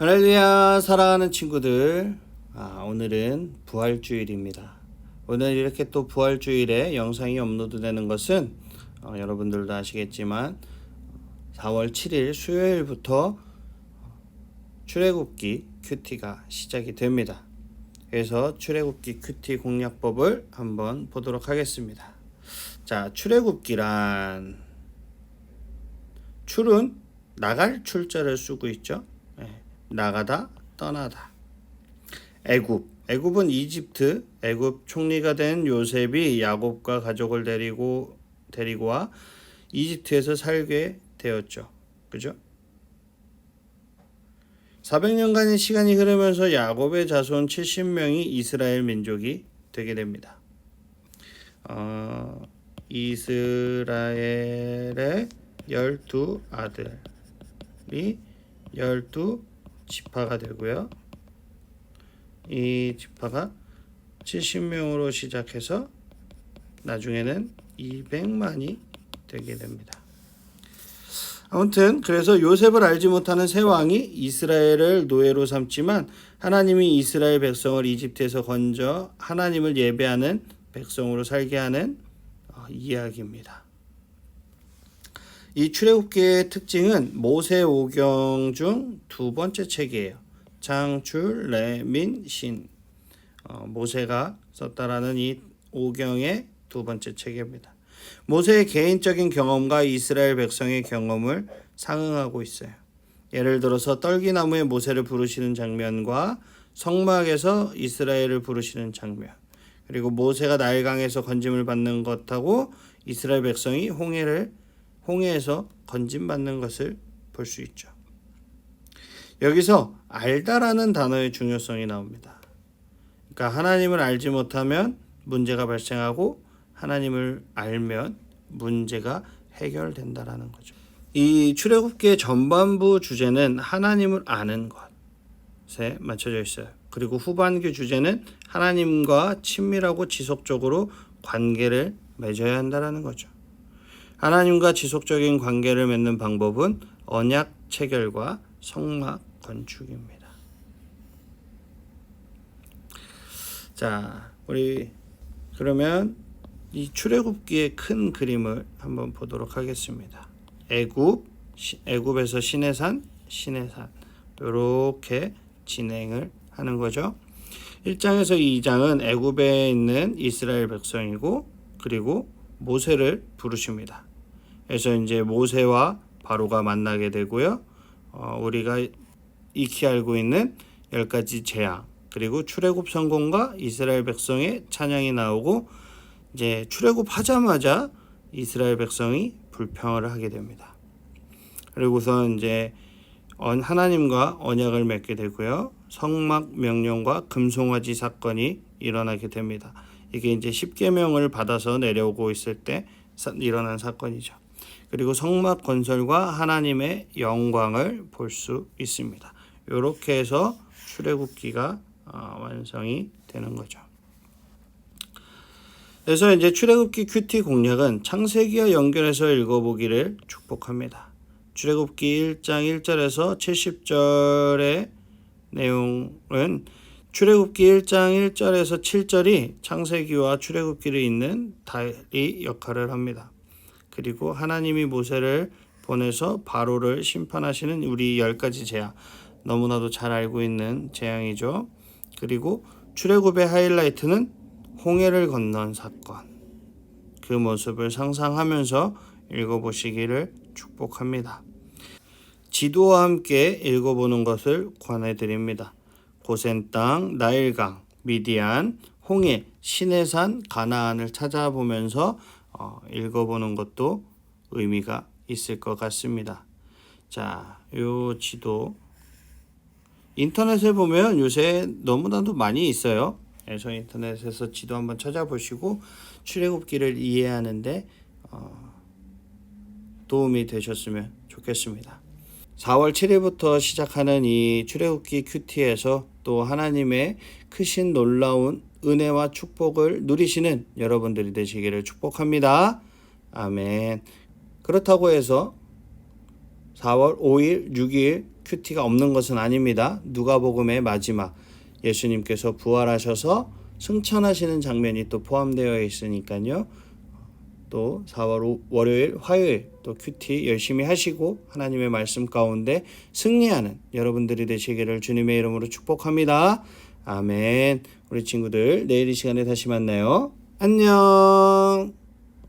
할렐루야 사랑하는 친구들. 아, 오늘은 부활주일입니다. 오늘 이렇게 또 부활주일에 영상이 업로드 되는 것은 어, 여러분들도 아시겠지만 4월 7일 수요일부터 출애굽기 큐티가 시작이 됩니다. 그래서 출애굽기 큐티 공략법을 한번 보도록 하겠습니다. 자 출애굽기란 출은 나갈 출자를 쓰고 있죠. 예. 나가다 떠나다 애굽 애굽은 이집트 애굽 총리가 된 요셉이 야곱과 가족을 데리고 데리고 와 이집트에서 살게 되었죠. 그죠? 400년간의 시간이 흐르면서 야곱의 자손 70명이 이스라엘 민족이 되게 됩니다. 어, 이스라엘의 열두 아들이 열두 지파가 되고요. 이 지파가 70명으로 시작해서 나중에는 200만이 되게 됩니다. 아무튼 그래서 요셉을 알지 못하는 새 왕이 이스라엘을 노예로 삼지만 하나님이 이스라엘 백성을 이집트에서 건져 하나님을 예배하는 백성으로 살게 하는 어, 이야기입니다. 이 출애굽기의 특징은 모세 오경 중 두 번째 책이에요. 장출 레민 신 어, 모세가 썼다라는 이 오경의 두 번째 책입니다. 모세의 개인적인 경험과 이스라엘 백성의 경험을 상응하고 있어요. 예를 들어서 떨기나무에 모세를 부르시는 장면과 성막에서 이스라엘을 부르시는 장면, 그리고 모세가 나일강에서 건짐을 받는 것하고 이스라엘 백성이 홍해를 홍해에서 건짐 받는 것을 볼 수 있죠. 여기서 알다라는 단어의 중요성이 나옵니다. 그러니까 하나님을 알지 못하면 문제가 발생하고 하나님을 알면 문제가 해결된다라는 거죠. 이 출애굽기의 전반부 주제는 하나님을 아는 것에 맞춰져 있어요. 그리고 후반기 주제는 하나님과 친밀하고 지속적으로 관계를 맺어야 한다라는 거죠. 하나님과 지속적인 관계를 맺는 방법은 언약 체결과 성막 건축입니다. 자, 우리 그러면 이 출애굽기의 큰 그림을 한번 보도록 하겠습니다. 애굽, 시- 애굽에서 시내산, 시내산 이렇게 진행을 하는 거죠. 1장에서 2장은 애굽에 있는 이스라엘 백성이고 그리고 모세를 부르십니다. 그래서 이제 모세와 바로가 만나게 되고요. 어, 우리가 익히 알고 있는 열 가지 재앙 그리고 출애굽 성공과 이스라엘 백성의 찬양이 나오고 이제 출애굽 하자마자 이스라엘 백성이 불평을 하게 됩니다. 그리고서 이제 언- 하나님과 언약을 맺게 되고요. 성막 명령과 금송아지 사건이 일어나게 됩니다. 이게 이제 십계명을 받아서 내려오고 있을 때 사- 일어난 사건이죠. 그리고 성막 건설과 하나님의 영광을 볼 수 있습니다. 이렇게 해서 출애굽기가 어, 완성이 되는 거죠. 그래서 이제 출애굽기 큐티 공략은 창세기와 연결해서 읽어보기를 축복합니다. 출애굽기 1장 1절에서 70절의 내용은 출애굽기 1장 1절에서 7절이 창세기와 출애굽기를 잇는 다리 역할을 합니다. 그리고 하나님이 모세를 보내서 바로를 심판하시는 우리 열 가지 재앙 너무나도 잘 알고 있는 재앙이죠. 그리고 출애굽의 하이라이트는 홍해를 건넌 사건. 그 모습을 상상하면서 읽어보시기를 축복합니다. 지도와 함께 읽어보는 것을 권해드립니다. 고센 땅, 나일강, 미디안, 홍해, 시내산, 가나안을 찾아보면서 어, 읽어보는 것도 의미가 있을 것 같습니다. 자, 요 지도 인터넷에 보면 요새 너무나도 많이 있어요. 그래서 인터넷에서 지도 한번 찾아보시고 출애굽기를 이해하는데 어, 도움이 되셨으면 좋겠습니다. 4월 7일부터 시작하는 이 출애굽기 큐티에서 또 하나님의 크신 놀라운 은혜와 축복을 누리시는 여러분들이 되시기를 축복합니다. 아멘. 그렇다고 해서 4월 5일, 6일 큐티가 없는 것은 아닙니다. 누가복음의 마지막 예수님께서 부활하셔서 승천하시는 장면이 또 포함되어 있으니까요. 또 4월 월요일, 화요일 또 큐티 열심히 하시고 하나님의 말씀 가운데 승리하는 여러분들이 되시기를 주님의 이름으로 축복합니다. 아멘. 우리 친구들 내일 이 시간에 다시 만나요. 안녕.